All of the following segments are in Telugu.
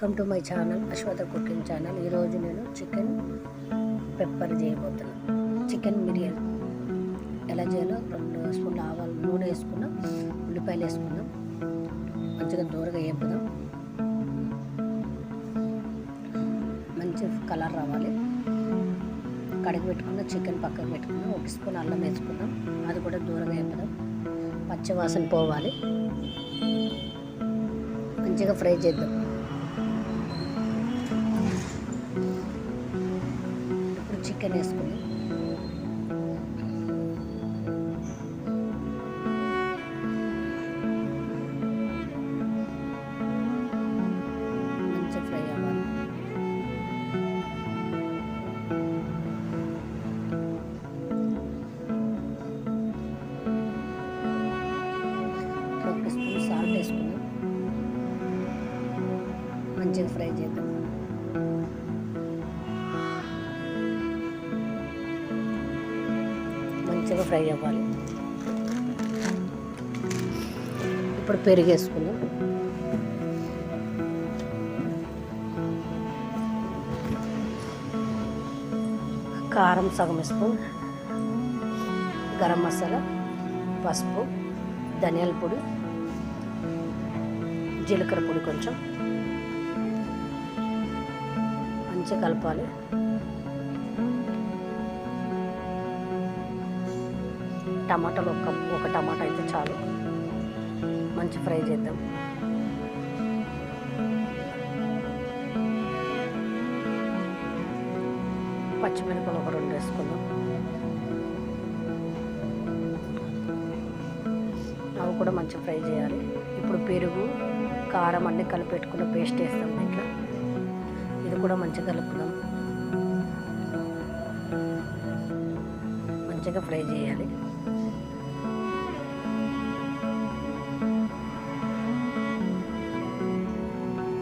Welcome to my channel Ashwatha cooking channel ఈరోజు నేను చికెన్ పెప్పర్ చేయబోతున్నాను చికెన్ బిర్యానీ ఎలా చేయాలో రెండు స్పూన్లు ఆవాలు నూనె వేసుకున్నాం ఉల్లిపాయలు వేసుకున్నాం. మంచిగా దూరగా వేపుదాం. మంచి కలర్ రావాలి. కడిగి పెట్టుకున్న చికెన్ పక్కకు పెట్టుకున్నాం ఒక స్పూన్ అల్లం వేసుకున్నాం అది కూడా దూరంగా వేపుదాం. పచ్చివాసన పోవాలి. మంచిగా ఫ్రై చేద్దాం. చికెన్ వేసుకుని. మంచిగా ఫ్రై అవ్వాలి. ఒక స్పూన్ సాల్ట్ వేసుకున్నాం మంచిగా ఫ్రై చేద్దాం. మంచిగా ఫ్రై అవ్వాలి. ఇప్పుడు పెరిగేసుకుందాం. కారం సగం స్పూన్ గరం మసాలా పసుపు ధనియాల పొడి జీలకర్ర పొడి కొంచెం. మంచిగా కలపాలి. టమాటాలు ఒక ఒక టమాటా అయితే చాలు. మంచి ఫ్రై చేద్దాం. పచ్చిమిరపకాయలు ఒక రెండు వేసుకుందాం. అవి కూడా మంచి ఫ్రై చేయాలి. ఇప్పుడు పెరుగు కారం అన్నీ కలిపెట్టుకున్న పేస్ట్ వేస్తాం దీంట్లో. ఇది కూడా మంచిగా కలుపుదాం. మంచిగా ఫ్రై చేయాలి.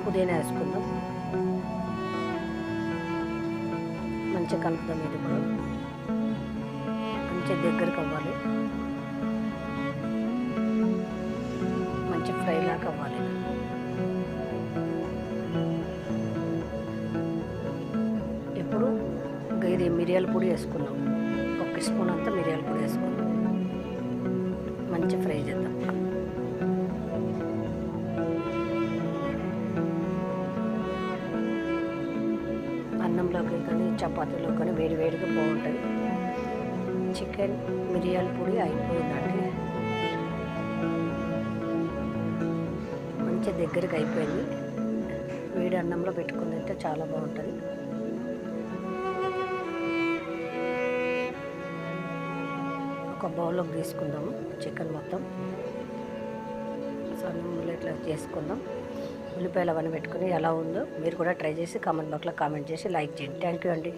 పుదీనా వేసుకుందాం మంచిగా కలుపుదాం ఇది కూడా. మంచిగా దగ్గరకు అవ్వాలి. మంచి ఫ్రై లాగా అవ్వాలి. ఇప్పుడు ఇది మిరియాల పొడి వేసుకున్నాం ఒక స్పూన్ అంతా మిరియాల పొడి వేసుకున్నాం మంచి ఫ్రై చేద్దాం. అన్నంలోకి కానీ చపాతీలో కానీ వేడి వేడిగా బాగుంటుంది. చికెన్ మిరియాల పొడి అయిపోయిందండి. మంచి దగ్గరికి అయిపోయింది. వేడి అన్నంలో పెట్టుకుని తింటే చాలా బాగుంటుంది. ఒక బౌల్లోకి తీసుకుందాము. చికెన్ మొత్తం. సన్నంలో ఇట్లా చేసుకుందాం. ఉల్లిపాయలు అవన్నీ పెట్టుకుని ఎలా ఉందో మీరు కూడా ట్రై చేసి కామెంట్ బాక్స్లో కామెంట్ చేసి లైక్ చేయండి. థ్యాంక్ యూ అండి.